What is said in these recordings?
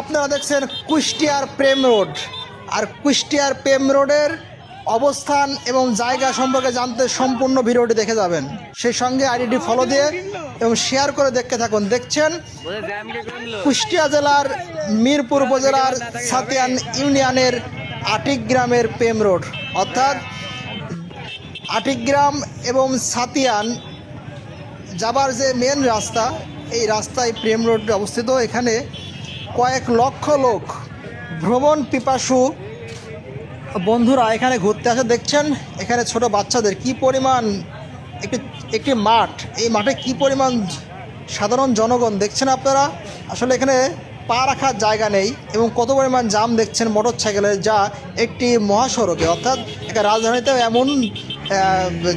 আপনারা দেখছেন কুষ্টিয়ার প্রেম রোড। আর কুষ্টিয়ার প্রেম রোডের অবস্থান এবং জায়গা সম্পর্কে জানতে সম্পূর্ণ ভিডিওটি দেখে যাবেন। সেই সঙ্গে আইডিটি ফলো দিয়ে এবং শেয়ার করে দেখতে থাকুন। দেখছেন? কুষ্টিয়া জেলার মিরপুর উপজেলার সাতিয়ান ইউনিয়নের আটিক গ্রামের প্রেম রোড। অর্থাৎ আটিগ্রাম এবং সাতিয়ান যাবার যে মেন রাস্তা, এই রাস্তায় প্রেম রোড অবস্থিত। এখানে কয়েক লক্ষ লোক ভ্রমণ পিপাসু বন্ধুরা এখানে ঘুরতে আসে। দেখছেন, এখানে ছোট বাচ্চাদের কি পরিমাণ একটি একটি মাঠ। এই মাঠে কি পরিমাণ সাধারণ জনগণ দেখছেন আপনারা? আসলে এখানে পা রাখার জায়গা নেই এবং কত পরিমাণ জাম দেখছেন মোটর সাইকেলের যা একটি মহাসড়কে। অর্থাৎ একটা রাজধানীতেও এমন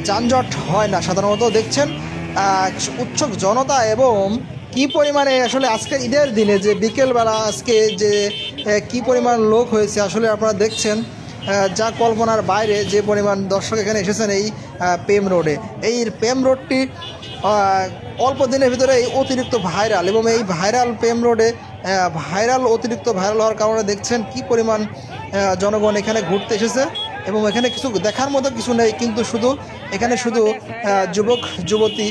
যানজট হয় না। সাধারণত দেখছেন উৎসুক জনতা এবং কি পরিমাণে আসলে আজকের ঈদের দিনে যে বিকেলবেলা আজকে যে কি পরিমাণ লোক হয়েছে আসলে আপনারা দেখছেন যা কল্পনার বাইরে যে পরিমাণ দর্শক এখানে এসেছেন এই প্রেম রোডে। এই প্রেম রোডটি অল্প দিনের ভিতরে এই অতিরিক্ত ভাইরাল এবং এই ভাইরাল প্রেম রোডে ভাইরাল, অতিরিক্ত ভাইরাল হওয়ার কারণে দেখছেন কি পরিমাণ জনগণ এখানে ঘুরতে এসেছে এবং এখানে কিছু দেখার মতো কিছু নেই, কিন্তু শুধু এখানে শুধু যুবক, যুবতী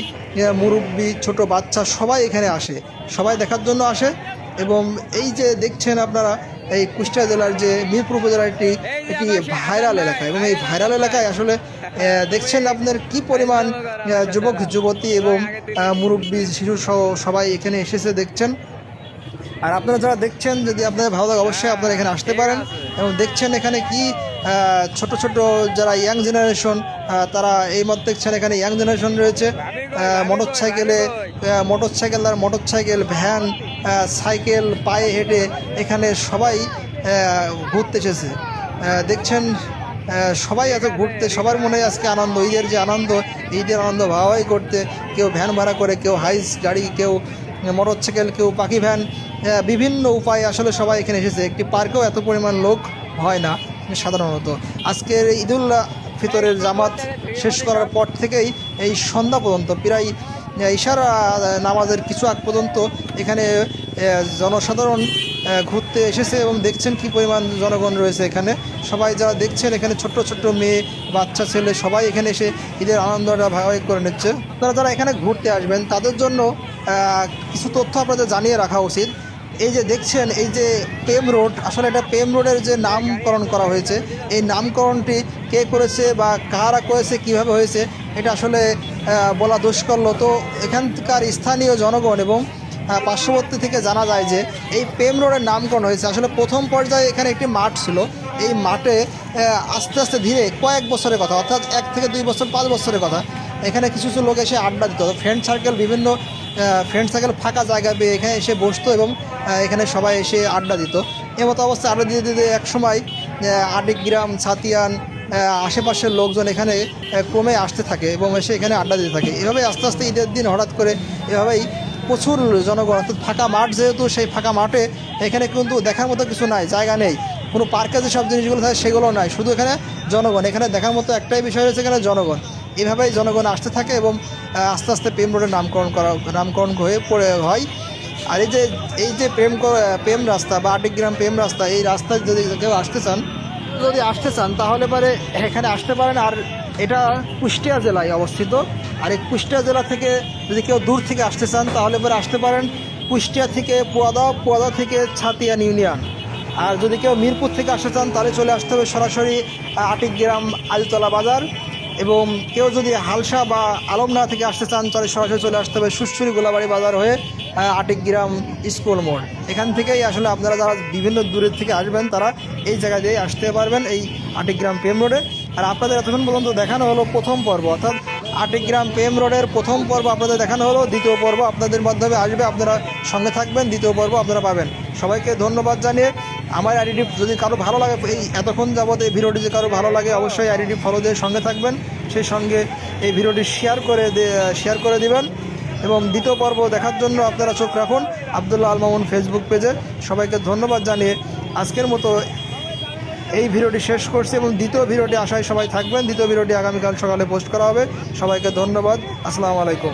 মুরব্বী, ছোট বাচ্চা সবাই এখানে আসে। সবাই দেখার জন্য আসে এবং এই যে দেখছেন আপনারা, এই কুষ্টিয়া জেলার যে মিরপুর উপজেলার একটি একটি ভাইরাল এলাকা এবং এই ভাইরাল এলাকায় আসলে দেখছেন আপনার কি পরিমাণ যুবক, যুবতী এবং মুরব্বী শিশু সহ সবাই এখানে এসেছে দেখছেন। আর আপনারা যারা দেখছেন, যদি আপনাদের ভালো লাগে, অবশ্যই আপনারা এখানে আসতে পারেন এবং দেখছেন এখানে কি ছোট ছোট যারা ইয়াং জেনারেশন তারা এই মত দেখছেন, এখানে ইয়াং জেনারেশন রয়েছে। মোটর সাইকেলে মোটর সাইকেল আর মোটর সাইকেল ভ্যান সাইকেল পায়ে হেঁটে এখানে সবাই ঘুরতে এসেছে। দেখছেন সবাই এত ঘুরতে, সবার মনে আজকে আনন্দ, ঈদের যে আনন্দ, ঈদের আনন্দ ভাবাই করতে, কেউ ভ্যান ভাড়া করে, কেউ হাইস গাড়ি, কেউ মোটর সাইকেল কেউ পাখি ভ্যান বিভিন্ন উপায়ে আসলে সবাই এখানে এসেছে। একটি পার্কেও এত পরিমাণ লোক হয় না। সাধারণত। আজকের ঈদুল ফিতরের জামাত শেষ করার পর থেকেই এই সন্ধ্যা পর্যন্ত, প্রায় ইশারা নামাজের কিছু আগ পর্যন্ত এখানে জনসাধারণ ঘুরতে এসেছে এবং দেখছেন কি পরিমাণ জনগণ রয়েছে এখানে। সবাই যারা দেখছেন, এখানে ছোট্ট ছোট্ট মেয়ে, বাচ্চা, ছেলে, সবাই এখানে এসে ঈদের আনন্দটা ভাগাভাগি করে নিচ্ছে। তারা যারা এখানে ঘুরতে আসবেন, তাদের জন্য কিছু তথ্য আপনাদের জানিয়ে রাখা উচিত। এই যে দেখছেন, এই যে প্রেম রোড আসলে এটা পেম রোডের যে নামকরণ করা হয়েছে, এই নামকরণটি কে করেছে বা কারা করেছে, কীভাবে হয়েছে, এটা আসলে বলা দুষ্কর্য তো এখানকার স্থানীয় জনগণ এবং পার্শ্ববর্তী থেকে জানা যায় যে, এই প্রেম রোডের নামকরণ হয়েছে। আসলে প্রথম পর্যায়ে এখানে একটি মাঠ ছিল। এই মাঠে আস্তে আস্তে ধীরে কয়েক বছরের কথা, অর্থাৎ এক থেকে দুই বছর, পাঁচ বছরের কথা, এখানে কিছু কিছু লোক এসে আড্ডা দিত। ফ্রেন্ড সার্কেল বিভিন্ন ফ্রেন্ড সার্কেল ফাঁকা জায়গা পেয়ে এখানে এসে বসতো এবং এখানে সবাই এসে আড্ডা দিত। এমতো অবস্থায় আড্ডা দিতে দিতে এক সময় আটিগ্রাম ছাতিয়ান আশেপাশের লোকজন এখানে ক্রমে আসতে থাকে এবং এসে এখানে আড্ডা দিতে থাকে। এভাবে আস্তে আস্তে ঈদের দিন হঠাৎ করে এভাবেই প্রচুর জনগণ, অর্থাৎ ফাঁকা মাঠ যেহেতু, সেই ফাঁকা মাঠে এখানে কিন্তু দেখার মতো কিছু নাই, জায়গা নেই। কোনো পার্কে যে সব জিনিসগুলো থাকে সেগুলো নাই, শুধু এখানে জনগণ। এখানে দেখার মতো একটাই বিষয় রয়েছে এখানে জনগণ। এভাবেই জনগণ আসতে থাকে এবং আস্তে আস্তে প্রেম রোডের নামকরণ করা, নামকরণ হয়ে পড়ে হয়। আর এই যে এই যে প্রেম প্রেম রাস্তা বা আটিগ্রাম প্রেম রাস্তা, এই রাস্তায় যদি কেউ আসতে চান, যদি আসতে চান, তাহলে পরে এখানে আসতে পারেন। আর এটা কুষ্টিয়া জেলায় অবস্থিত। আর এই কুষ্টিয়া জেলা থেকে যদি কেউ দূর থেকে আসতে চান, তাহলে পরে আসতে পারেন কুষ্টিয়া থেকে পোয়াদা পোয়াদা থেকে ছাতিয়ান ইউনিয়ন। আর যদি কেউ মিরপুর থেকে আসতে চান, তাহলে চলে আসতে হবে সরাসরি আটিগ্রাম আলতলা বাজার। এবং কেউ যদি হালসা বা আলমনা থেকে আসতে চান তাহলে সরাসরি চলে আসতে হবে সুশ্রী গোলাবাড়ি বাজার হয়ে আহ, আটিগ্রাম স্কুল মোড়। এখান থেকেই আসলে আপনারা যারা বিভিন্ন দূরের থেকে আসবেন তারা এই জায়গা দিয়ে আসতে পারবেন এই আটিগ্রাম প্রেম রোডে। আর আপনাদের এতক্ষণ পর্যন্ত দেখানো হলো প্রথম পর্ব অর্থাৎ আটিগ্রাম প্রেম রোডের প্রথম পর্ব আপনাদের দেখানো হলো। দ্বিতীয় পর্ব আপনাদের মাধ্যমে আসবে আপনারা সঙ্গে থাকবেন দ্বিতীয় পর্ব আপনারা পাবেন। সবাইকে ধন্যবাদ জানিয়ে আমার আইডিটি যদি কারও ভালো লাগে, এই এতক্ষণ যাবত এই ভিডিওটি যদি কারও ভালো লাগে, অবশ্যই আইডিটি ফলো দিয়ে সঙ্গে থাকবেন। সেই সঙ্গে এই ভিডিওটি শেয়ার করে শেয়ার করে দিবেন। এবং দ্বিতীয় পর্ব দেখার জন্য আপনারা চোখ রাখুন, আবদুল্লাহ আল মামুন ফেসবুক পেজে সবাইকে ধন্যবাদ জানিয়ে আজকের মতো এই ভিডিওটি শেষ করছি এবং দ্বিতীয় ভিডিওটি আশায় সবাই থাকবেন। দ্বিতীয় ভিডিওটি আগামীকাল সকালে পোস্ট করা হবে। সবাইকে ধন্যবাদ। আসসালামু আলাইকুম।